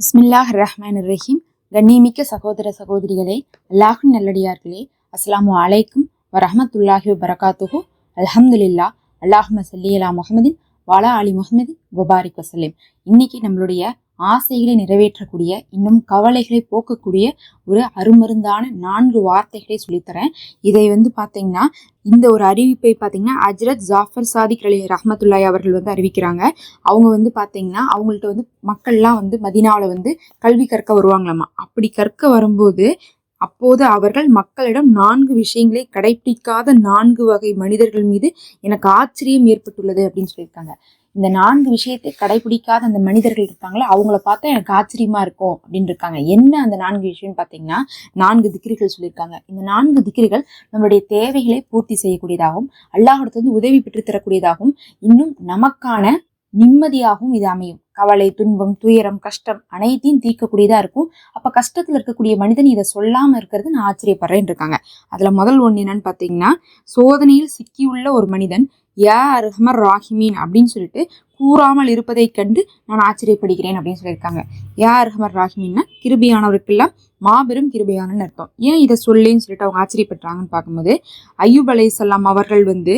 பிஸ்மில்லாஹ் ரஹ்மான் ரஹீம் கண்ணியமிக்க சகோதர சகோதரிகளே அல்லாஹின் நல்லடியார்களே அஸ்ஸலாமு அலைக்கும் வரஹமத்துல்லாஹி வரகாத்துஹு அல்ஹம்துலில்லா அல்லாஹ் சல்லி அலா முஹம்மதின் வாலா அலி முஹம்மதின் முபாரிக் வசலீம் இன்னைக்கு நம்மளுடைய ஆசைகளை நிறைவேற்றக்கூடிய இன்னும் கவலைகளை போக்கக்கூடிய ஒரு அருமருந்தான நான்கு வார்த்தைகளை சொல்லித்தரேன். இதை வந்து பார்த்தீங்கன்னா இந்த ஒரு அறிவிப்பை பார்த்தீங்கன்னா அஜ்ரத் ஜாஃபர் சாதிக் அலி ரஹமத்துல்லாய் அவர்கள் வந்து அறிவிக்கிறாங்க. அவங்க வந்து பார்த்தீங்கன்னா அவங்கள்ட்ட வந்து மக்கள்லாம் வந்து மதினாவில் வந்து கல்வி கற்க வருவாங்களாமா? அப்படி கற்க வரும்போது அப்போது அவர்கள் மக்களிடம் நான்கு விஷயங்களை கடைபிடிக்காத நான்கு வகை மனிதர்கள் மீது எனக்கு ஆச்சரியம் ஏற்பட்டுள்ளது அப்படின்னு சொல்லியிருக்காங்க. இந்த நான்கு விஷயத்தை கடைபிடிக்காத அந்த மனிதர்கள் இருக்காங்களா? அவங்கள பார்த்தா எனக்கு ஆச்சரியமா இருக்கும் அப்படின்னு இருக்காங்க. என்ன அந்த நான்கு விஷயம்னு பார்த்தீங்கன்னா நான்கு திக்கிரிகள் சொல்லியிருக்காங்க. இந்த நான்கு திக்கிரிகள் நம்மளுடைய தேவைகளை பூர்த்தி செய்யக்கூடியதாகவும் அல்லாஹிடத்திலிருந்து உதவி பெற்று தரக்கூடியதாகவும் இன்னும் நமக்கான நிம்மதியாகவும் இது அமையும். கவலை துன்பம் துயரம் கஷ்டம் அனைத்தையும் தீர்க்கக்கூடியதா இருக்கும். அப்ப கஷ்டத்துல இருக்கக்கூடிய மனிதன் இதை சொல்லாம இருக்கிறது நான் ஆச்சரியப்படுறேன் இருக்காங்க. அதுல முதல் ஒன்று என்னன்னு பாத்தீங்கன்னா சோதனையில் சிக்கியுள்ள ஒரு மனிதன் யா அர்ஹமர் ராஹிமீன் அப்படின்னு சொல்லிட்டு கூறாமல் இருப்பதை கண்டு நான் ஆச்சரியப்படுகிறேன் அப்படின்னு சொல்லியிருக்காங்க. யா அர்ஹமர் ராஹிமீன்னா கிருபியானவருக்கெல்லாம் மாபெரும் கிருபையானன்னு அர்த்தம். ஏன் இதை சொல்லேன்னு சொல்லிட்டு அவங்க ஆச்சரியப்படுறாங்கன்னு பார்க்கும்போது ஐயூப் அலை அவர்கள் வந்து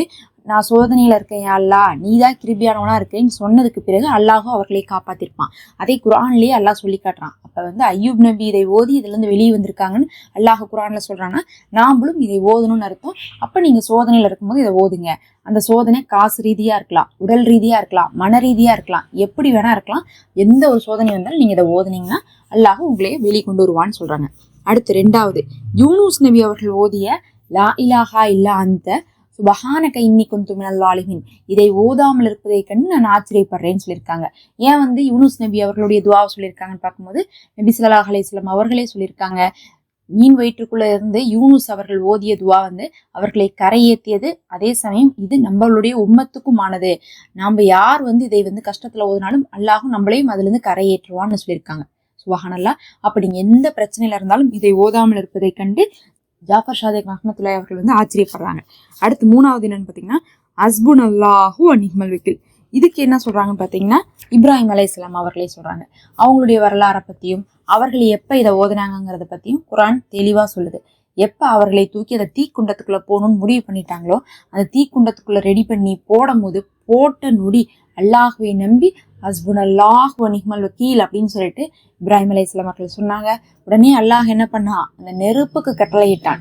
நான் சோதனையில் இருக்கேன் அல்லா. நீ தான் கிருபியானவனாக இருக்கேன்னு சொன்னதுக்கு பிறகு அல்லாஹும் அவர்களை காப்பாற்றிருப்பான் அதே குரான்லேயே அல்லாஹ் சொல்லி காட்டுறான். அப்போ வந்து ஐயூப் நபி இதை ஓதி இதுலேருந்து வெளியே வந்திருக்காங்கன்னு அல்லாஹ் குரானில் சொல்கிறான்னா நாமளும் இதை ஓதணும்னு அர்த்தம். அப்போ நீங்கள் சோதனையில் இருக்கும்போது இதை ஓதுங்க. அந்த சோதனை காசு ரீதியாக இருக்கலாம் உடல் ரீதியாக இருக்கலாம் மன ரீதியாக இருக்கலாம் எப்படி வேணால் இருக்கலாம். எந்த ஒரு சோதனை வந்தாலும் நீங்கள் இதை ஓதுனீங்கன்னா அல்லாஹ் உங்களையே வெளியே கொண்டு வருவான்னு சொல்கிறாங்க அடுத்து ரெண்டாவது யூனூஸ் நபி அவர்கள் ஓதிய லா இலாஹா இல்லா அந்த சுபஹானக இன்னி கொஞ்சம் நல்வாளிமின் இதை ஓதாமல் இருப்பதை கண்டு நான் ஆச்சரியப்படுறேன்னு சொல்லியிருக்காங்க. ஏன் வந்து யூனுஸ் நபி அவர்களுடைய துவாவை சொல்லியிருக்காங்கன்னு பார்க்கும்போது நபி சல்லாஹ் அலிஸ்லாம் அவர்களே சொல்லியிருக்காங்க. மீன் வயிற்றுக்குள்ள இருந்து யூனுஸ் அவர்கள் ஓதிய துவா வந்து அவர்களை கரையேற்றியது. அதே சமயம் இது நம்மளுடைய உம்மத்துக்குமானது. நாம் யார் வந்து இதை வந்து கஷ்டத்துல ஓதினாலும் அல்லாஹும் நம்மளையும் அதுல இருந்து கரையேற்றுவான்னு சொல்லியிருக்காங்க. சுபஹானல்லா. அப்படி எந்த பிரச்சனையில இருந்தாலும் இதை ஓதாமல் இருப்பதை கண்டு ஜாஃபர் ஷாதேக் மஹமத்துல்லாய் அவர்கள் வந்து ஆச்சரியப்படுறாங்க. அடுத்து மூணாவது என்னன்னு பார்த்தீங்கன்னா அஸ்புன் அல்லாஹூ அனிஹ்மல் வக்கீல். இதுக்கு என்ன சொல்கிறாங்கன்னு பார்த்தீங்கன்னா இப்ராஹிம் அலை இஸ்லாம் அவர்களே சொல்கிறாங்க அவங்களுடைய வரலாறை பற்றியும் அவர்கள் எப்போ இதை ஓதுனாங்கிறத பற்றியும் குரான் தெளிவாக சொல்லுது. எப்போ அவர்களை தூக்கி அதை தீக்குண்டத்துக்குள்ளே போகணும்னு முடிவு பண்ணிட்டாங்களோ அந்த தீக்குண்டத்துக்குள்ளே ரெடி பண்ணி போடும் போது போட்ட நொடி அல்லாஹுவை நம்பி ஹஸ்புன் அல்லாஹ் நிஹ்மல் வக்கீல் அப்படின்னு சொல்லிட்டு இப்ராஹிம் அலி இஸ்லாம் மக்கள் சொன்னாங்க. உடனே அல்லாஹ் என்ன பண்ணா அந்த நெருப்புக்கு கட்டளையிட்டான்.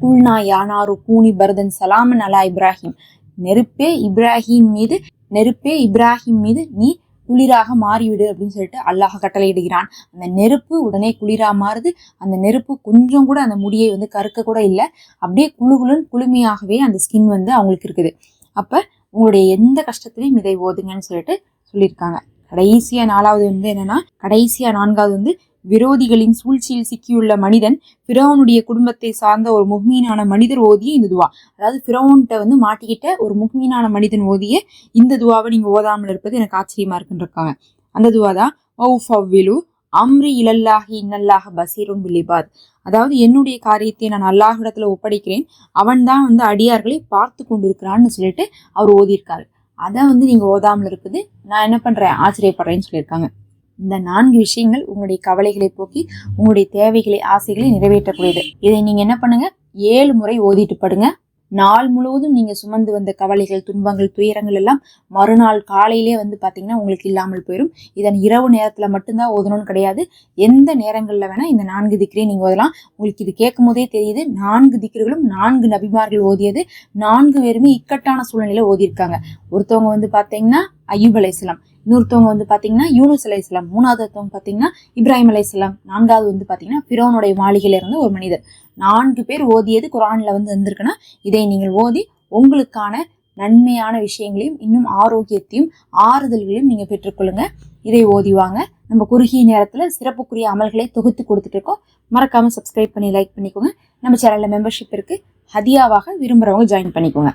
குல்னா யானாரு கூனி பரதன் சலாமன் அலா இப்ராஹிம். நெருப்பே இப்ராஹிம் மீது நெருப்பே இப்ராஹிம் மீது நீ குளிராக மாறிவிடு அப்படின்னு சொல்லிட்டு அல்லாஹ் கட்டளையிடுகிறான். அந்த நெருப்பு உடனே குளிரா மாறுது. அந்த நெருப்பு கொஞ்சம் கூட அந்த முடியை வந்து கருக்க கூட இல்லை. அப்படியே குழு குளுமையாகவே அந்த ஸ்கின் வந்து அவங்களுக்கு இருக்குது. அப்ப உங்களுடைய எந்த கஷ்டத்திலையும் இதை ஓதுங்கன்னு சொல்லிட்டு சொல்லியிருக்காங்க. கடைசியா நாலாவது வந்து என்னன்னா கடைசியா நான்காவது வந்து விரோதிகளின் சூழ்ச்சியில் சிக்கியுள்ள மனிதன் பிறவனுடைய குடும்பத்தை சார்ந்த ஒரு முக்மீனான மனிதர் ஓதிய இந்த துவா. அதாவது பிறவன்கிட்ட வந்து மாட்டிக்கிட்ட ஒரு முக்மீனான மனிதன் ஓதிய இந்த துவாவை நீங்க ஓதாமல் இருப்பது எனக்கு ஆச்சரியமா இருக்குன்றிருக்காங்க அந்த துவா தான் அம்ரி இலல்லாஹி இன்னல்லாஹ பசீரும் பிலிபாத். அதாவது என்னுடைய காரியத்தை நான் அல்லாஹிடத்துல ஒப்படைக்கிறேன். அவன் தான் வந்து அடியார்களை பார்த்து கொண்டிருக்கிறான்னு சொல்லிட்டு அவர் ஓதியிருக்காரு. அதை வந்து நீங்க ஓதாமல் இருக்குது நான் என்ன பண்றேன்? ஆச்சரியப்படுறேன்னு சொல்லியிருக்காங்க. இந்த நான்கு விஷயங்கள் உங்களுடைய கவலைகளை போக்கி உங்களுடைய தேவைகளை ஆசைகளை நிறைவேற்றக்கூடியது. இதை நீங்க என்ன பண்ணுங்க? ஏழு முறை ஓதிட்டு படுங்க. நாள் முழுவதும் நீங்க சுமந்து வந்த கவலைகள் துன்பங்கள் துயரங்கள் எல்லாம் மறுநாள் காலையிலே வந்து பாத்தீங்கன்னா உங்களுக்கு இல்லாமல் போயிடும் இதன் இரவு நேரத்துல மட்டும்தான் ஓதணும்னு கிடையாது. எந்த நேரங்கள்ல வேணா இந்த நான்கு திக்கிரையும் நீங்க ஓதலாம். உங்களுக்கு இது கேட்கும் போதே தெரியுது நான்கு திக்கிர்களும் நான்கு நபிமார்கள் ஓதியது. நான்கு பேருமே இக்கட்டான சூழ்நிலையில ஓதியிருக்காங்க. ஒருத்தவங்க வந்து பாத்தீங்கன்னா ஐயூப் அலைசலாம் இன்னொருத்தவங்க வந்து பார்த்தீங்கன்னா யூனுஸ் அலை மூணாவது ஒருத்தவங்க பார்த்தீங்கன்னா இப்ராஹிம் அலை நான்காவது வந்து பார்த்தீங்கன்னா ஃபிரோனுடைய மாளிகையில இருந்த ஒரு மனிதர். நான்கு பேர் ஓதியது குரானில் வந்து வந்திருக்குன்னா இதை நீங்கள் ஓதி உங்களுக்கான நன்மையான விஷயங்களையும் இன்னும் ஆரோக்கியத்தையும் ஆறுதல்களையும் நீங்கள் பெற்றுக்கொள்ளுங்க. இதை ஓதிவாங்க நம்ம குறுகிய நேரத்தில் சிறப்புக்குரிய அமல்களை தொகுத்து கொடுத்துட்டு இருக்கோம். மறக்காமல் சப்ஸ்கிரைப் பண்ணி லைக் பண்ணிக்கோங்க. நம்ம சேனலில் மெம்பர்ஷிப் இருக்குது ஹதியாவாக விரும்புகிறவங்க ஜாயின் பண்ணிக்கோங்க.